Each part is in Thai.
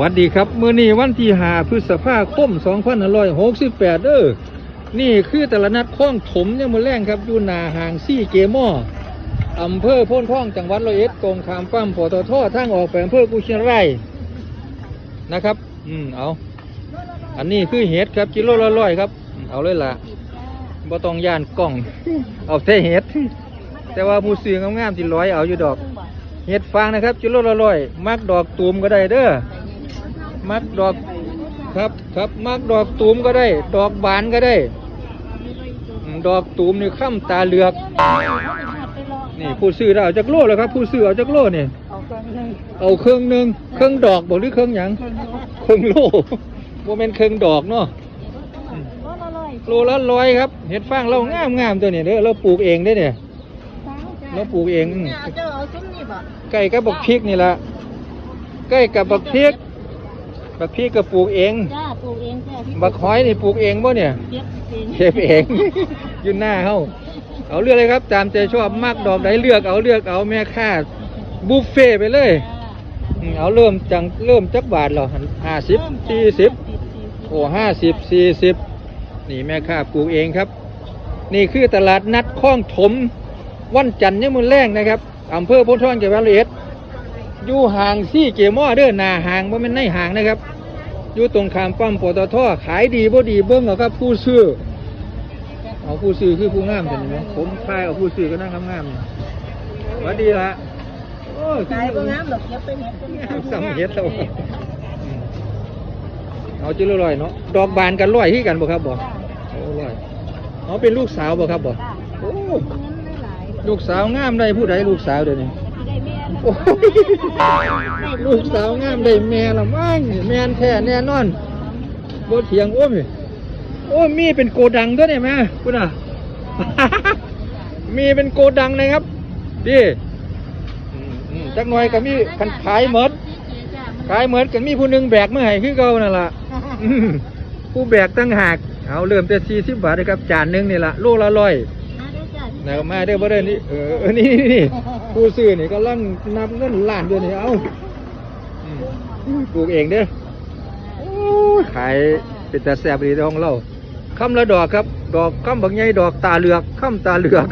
วัสดีครับเมื้อนี้วันที่5พฤษภาคม2568เด้อนี่คือตลาดนัดคลองถมเนี่ยามมื้อแรงครับอยู่หนาห้างซี่เกมออำเภอโพ้นท่องจังหวัดร้อยเอ็ดตรงขามปั๊มปตททางออกไปอำเภอกุชินารายนะครับ อืมเอาอันนี้คือเห็ดครับกิโลละร้อยครับ เอาเลยล่ะบ่ต้องย่านกล้อง เอาแต่เห็ด แต่ว่าผู้ซื้องามๆที่ร้อยเอาอยู่ดอก เห็ดฟางนะครับกิโลละร้อยมักดอกตูมก็ได้เด้อ มักดอกครับครับมักดอกตูมก็ได้ ดอกบานก็ได้อืมดอกตูมนี่ข้ามตาเหลือก นี่ผู้ซื้อได้เอาจากโลเลยครับ ผู้ซื้อเอาจากโลนี่เอาเครื่องหนึ่งเครื่องดอกบอกหรือเครื่องหยังเครื่องโลโมเมนเครื่องดอกเนาะอืมโลละร้อยครับ เห็ดฟางเรางามงามๆตัวนี้เด้อเราปลูกเองได้อเนี่ยเราปลูกเองอืมเจ้าเอาซุ้มนี่บ่ใกล้กับบักพริกนี่ละใกล้กับบักพริก บักพริกก็ปลูกเอง จ้าปลูกเองจ้าพี่บักหอยนี่ปลูกเองบ่เนี่ย เก็บเองเก็บเองอยู่หน้าเฮาเอาเลือกเลยครับ ตามใจชอบมากดอกไหนเลือกเอาเลือกเอาแม่ค่าบุฟเฟ่ต์ไปเลยอืมเอาเริ่มจังเริ่มจักบาทเหรอห้าสิบสี่สิบโอ้ห้าสิบสี่สิบนี่แม่ค่าปลูกเองครับ นี่คือตลาดนัดคลองถม วันจันทร์เนี่ยามมือแรงนะครับอำเภอโพธิ์ทองจังหวัดร้อยเอ็ดอยู่ห่างซี่เกมอเด้อหนาห่างว่ามันในห่างนะครับ อยู่ตรงขามปั๊มปตทขายดีบ่ดีเบิ้งเอาครับผู้ซื้อเอาผู้ซื้อคือผู้งามแต่นี่มั้งผมพายเอาผู้ซื้อก็นั่งงามๆนี่หวัดดีละโอ้ยขายบ่งามดอกเก็บไปเฮ็ดเป็นงามเฮ็ดแล้วอืมเอาจุลร้อยเนาะดอกบานกันร้อยที่กันบ่ครับบ่โอ้ร้อยเอาเป็นลูกสาวบ่ครับบ่โอ้ลูกสาวงามได้ผู้ใดลูกสาวเดี๋ยวนี้ ได้แม่โอ้ยลูกสาวงามได้แม่ละมั้งแม่นแท้แน่นอนบ่เถียงโอ้ยโอ้ยมีเป็นโกดังด้วยเนี่ยแม่คุณอะ มีเป็นโกดังนะครับดิอืมอืมจักหน่อยก็มีคันขายหมดขายหมดกันมีผู้หนึงแบกมาให้คือเก่านั่นล่ะอืมผู้แบกตั้งหากเอาเริ่มแต่40บาทนะครับจานหนึงนี่ล่ะโลละร้อยนะมาเด้อบ่เด้อนี่เออเออนี่นี่นี่ ผู้ซื้อนี่กำลังนับเงินล้านเดือนนี่เอาอืมปลูกเองเด้อโอ้ยขายเป็นตาแซ่บดีท้องเราคำละดอกครับ ดอกคำบักใหญ่ดอกตาเหลือกคำตาเหลือก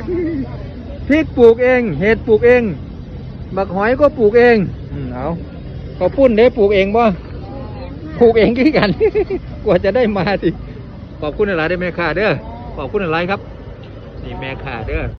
พริกปลูกเองเห็ดปลูกเองบักหอยก็ปลูกเองอืมเอาเขาวปุ้นเด้ปลูกเองบ่ปลูกเองกี่กัน กว่าจะได้มาสิขอบคุณอะไรได้อแม่ค่าเด้อขอบคุณอะไรครับ นี่แม่ค่าเด้อ